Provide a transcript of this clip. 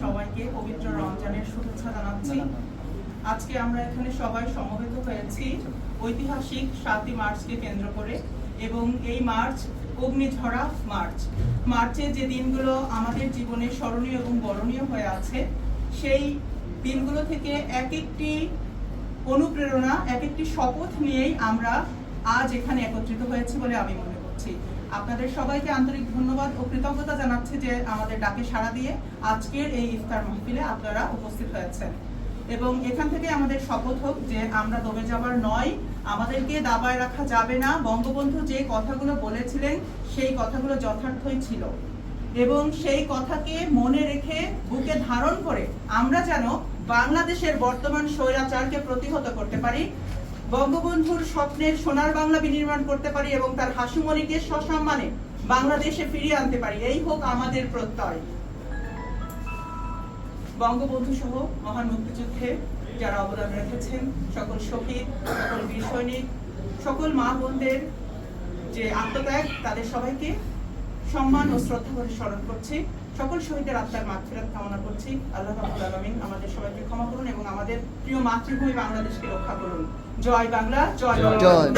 সবাইকে পবিত্র রমজানের শুভেচ্ছা জানাচ্ছি। আজকে আমরা এখানে সবাই সমবেত হয়েছি ঐতিহাসিক সাতই মার্চকে কেন্দ্র করে এবং এই মার্চ অগ্নিঝরা মার্চ। মার্চে যে দিনগুলো আমাদের জীবনে স্মরণীয় এবং বরণীয় হয়ে আছে সেই দিনগুলো থেকে এক একটি অনুপ্রেরণা এক একটি শপথ নিয়েই আমরা আজ এখানে একত্রিত হয়েছি বলে আমি মনে করছি। আপনাদের সবাইকে আন্তরিক ধন্যবাদ ও কৃতজ্ঞতা জানাচ্ছি যে আমাদের ডাকে সাড়া দিয়ে আজকের এই ইফতার মাহফিলে আপনারা উপস্থিত হয়েছেন। এবং এখান থেকে আমাদের শপথ হোক যে আমরা দমে যাবার নয়, আমাদেরকে দাবায় রাখা যাবে না। বঙ্গবন্ধু যে কথাগুলো বলেছিলেন, সেই কথাগুলো যথার্থই ছিল। এবং সেই কথাকে মনে রেখে বুকে ধারণ করে আমরা যেন বাংলাদেশের বর্তমান স্বৈরাচারকে প্রতিহত করতে পারি। বঙ্গবন্ধুর স্বপ্নের সোনার বাংলা বিনির্মাণ করতে পারি এবং তার হাসুমণিকে সসম্মানে বাংলাদেশে ফিরিয়ে আনতে পারি। এই হোক আমাদের প্রত্যয়। বঙ্গবন্ধু সহ মহান মুক্তিযুদ্ধে যারা অবদান রেখেছেন, সকল শহীদ, সকল বীর সৈনিক, সকল মা বোনদের যে আত্মত্যাগ, তাদের সবাইকে সম্মান ও শ্রদ্ধা করে স্মরণ করছি। সকল শহীদের আত্মার মাতৃরাত কামনা করছি। আল্লাহ রাব্বুল আলমিন আমাদের সবাইকে ক্ষমা করুন এবং আমাদের প্রিয় মাতৃভূমি বাংলাদেশকে রক্ষা করুন। জয় বাংলা জয় জয়।